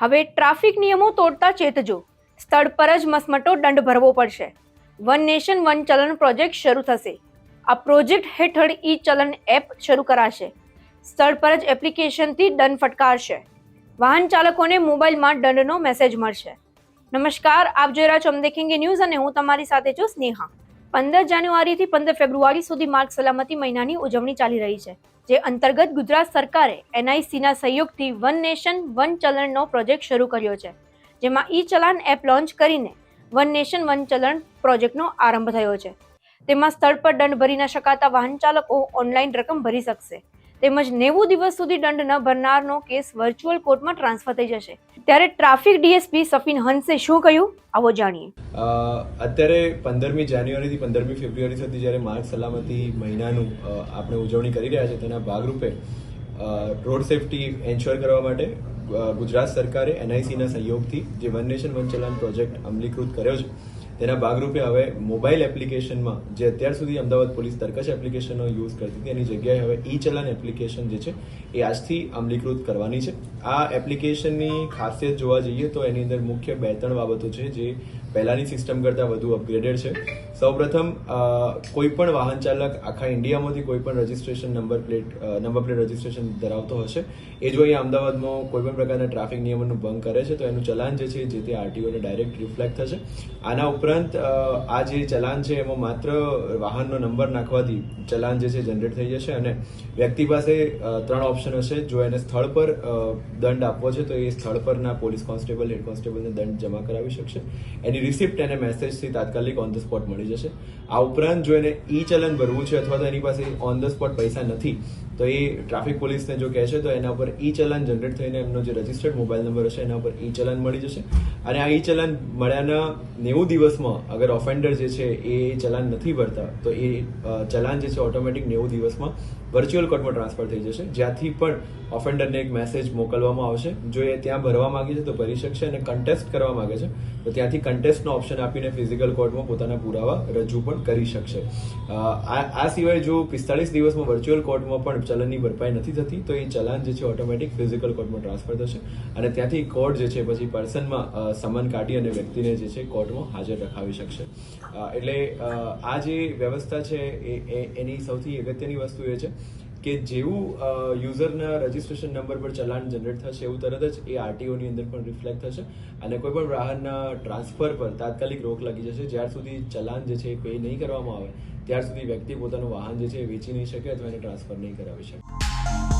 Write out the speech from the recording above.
હવે ટ્રાફિક નિયમો તોડતા ચેતજો. સ્થળ પર જ મસમટો દંડ ભરવો પડશે. વન નેશન, વન ચલણ પ્રોજેક્ટ શરૂ થશે. આ પ્રોજેક્ટ હેઠળ ઈ ચલણ એપ શરૂ કરાશે. સ્થળ પર જ એપ્લિકેશનથી દંડ ફટકારશે. વાહન ચાલકોને મોબાઈલમાં દંડનો મેસેજ મળશે. નમસ્કાર, આપ જોઈ રહ્યા છો અમદેખેંગે ન્યૂઝ અને હું તમારી સાથે છું સ્નેહા. પંદર જાન્યુઆરીથી પંદર ફેબ્રુઆરી સુધી માર્ગ સલામતી મહિનાની ઉજવણી ચાલી રહી છે, જે અંતર્ગત ગુજરાત સરકારે એનઆઈસીના સહયોગથી વન નેશન, વન ચલણનો પ્રોજેક્ટ શરૂ કર્યો છે, જેમાં ઈ ચલાન એપ લોન્ચ કરીને વન નેશન, વન ચલણ પ્રોજેક્ટનો આરંભ થયો છે. તેમાં સ્થળ પર દંડ ભરી ન શકાતા વાહન ચાલકો ઓનલાઈન રકમ ભરી શકશે. તેમજ નેવું દિવસ સુધી દંડ ન ભરનારનો કેસ વર્ચ્યુઅલ કોર્ટમાં ટ્રાન્સફર થઈ જશે. ત્યારે ટ્રાફિક ડીએસપી સફીન હંસે શું કહ્યું? આવો જાણીએ. અત્યારે પંદરમી જાન્યુઆરીથી પંદરમી ફેબ્રુઆરી સુધી જ્યારે માર્ગ સલામતી મહિનાનું આપણે ઉજવણી કરી રહ્યા છે તેના ભાગરૂપે રોડ સેફટી એન્શ્યોર કરવા માટે ગુજરાત સરકારે એનઆઈસીના સહયોગથી જે one nation one challan project અમલીકૃત કર્યો છે તેના ભાગરૂપે હવે મોબાઈલ એપ્લિકેશનમાં જે અત્યાર સુધી અમદાવાદ પોલીસ તરકશ એપ્લિકેશનનો યુઝ કરતી હતી, એની જગ્યાએ હવે ઈ ચલાન એપ્લિકેશન જે છે, એ આજથી અમલીકૃત કરવાની છે. આ એપ્લિકેશનની ખાસિયત જોવા જઈએ તો એની અંદર મુખ્ય બે ત્રણ બાબતો છે, જે પહેલાની સિસ્ટમ કરતાં વધુ અપગ્રેડેડ છે. સૌપ્રથમ કોઈપણ કોઈ પણ વાહન ચાલક આખા ઇન્ડિયામાંથી કોઈ પણ registration number plate number plate registration ધરાવતો હશે. એ જો અહીંયા અમદાવાદમાં કોઈ પણ પ્રકારના ટ્રાફિક નિયમોનું ભંગ કરે છે, તો એનું ચલાન જે છે, જે તે આરટીઓને ડાયરેક્ટ રિફ્લેક્ટ થશે. આના ઉપરાંત આ જે ચલાન છે, એમાં માત્ર વાહનનો નંબર નાખવાથી ચલાન જે છે જનરેટ થઈ જશે અને વ્યક્તિ પાસે ત્રણ ઓપ્શન હશે. જો એને સ્થળ પર દંડ આપવો છે, તો એ સ્થળ પરના પોલીસ કોન્સ્ટેબલ હેડ કોન્સ્ટેબલને દંડ જમા કરાવી શકશે. એની રિસિપ્ટ એને મેસેજથી તાત્કાલિક ઓન ધ સ્પોટ મળી જશે. આ ઉપરાંત જો એને ઈ ચલન ભરવું છે અથવા તો એની પાસે ઓન ધ સ્પોટ પૈસા નથી, તો એ ટ્રાફિક પોલીસને જો કહે છે, તો એના ઉપર ઈ ચલન જનરેટ થઈને એમનો જે રજિસ્ટર્ડ મોબાઈલ નંબર હશે, એના ઉપર ઈ ચલન મળી જશે. અને આ ઈ ચલન મળ્યાના નેવું દિવસમાં અગર ઓફેન્ડર જે છે એ ચલાન નથી ભરતા, તો એ ચલન જે છે ઓટોમેટિક નેવું દિવસમાં વર્ચ્યુઅલ કોર્ટમાં ટ્રાન્સફર થઈ જશે. જ્યાંથી પણ ઓફેન્ડરને એક મેસેજ મોકલવામાં આવશે. જો એ ત્યાં ભરવા માંગે છે, તો ભરી શકશે અને કન્ટેસ્ટ કરવા માંગે છે. તો ત્યાંથી કન્ટેસ્ટનો ઓપ્શન આપીને ફિઝિકલ કોર્ટમાં પોતાના પુરાવા રજૂ પણ કરી શકશે. આ સિવાય જો પિસ્તાળીસ દિવસમાં વર્ચ્યુઅલ કોર્ટમાં પણ ચલનની ભરપાઈ નથી થતી, તો એ ચલાન જે છે ઓટોમેટિક ફિઝિકલ કોર્ટમાં ટ્રાન્સફર થશે. અને ત્યાંથી કોર્ટ જે છે પછી પર્સનમાં સમન કાઢી અને વ્યક્તિને જે છે કોર્ટમાં હાજર રખાવી શકશે. એટલે આ જે વ્યવસ્થા છે એ- એની સૌથી અગત્યની વસ્તુ એ છે કે જેવું યુઝરના રજિસ્ટ્રેશન નંબર પર ચલાન જનરેટ થશે, એવું તરત જ એ આરટીઓની અંદર પણ રિફ્લેક્ટ થશે અને કોઈ પણ વાહનના ટ્રાન્સફર પર તાત્કાલિક રોક લાગી જશે. જ્યાર સુધી ચલાન જે છે એ પે નહીં કરવામાં આવે, ત્યાર સુધી વ્યક્તિ પોતાનું વાહન જે છે એ વેચી નહીં શકે અથવા એને ટ્રાન્સફર નહીં કરાવી શકે.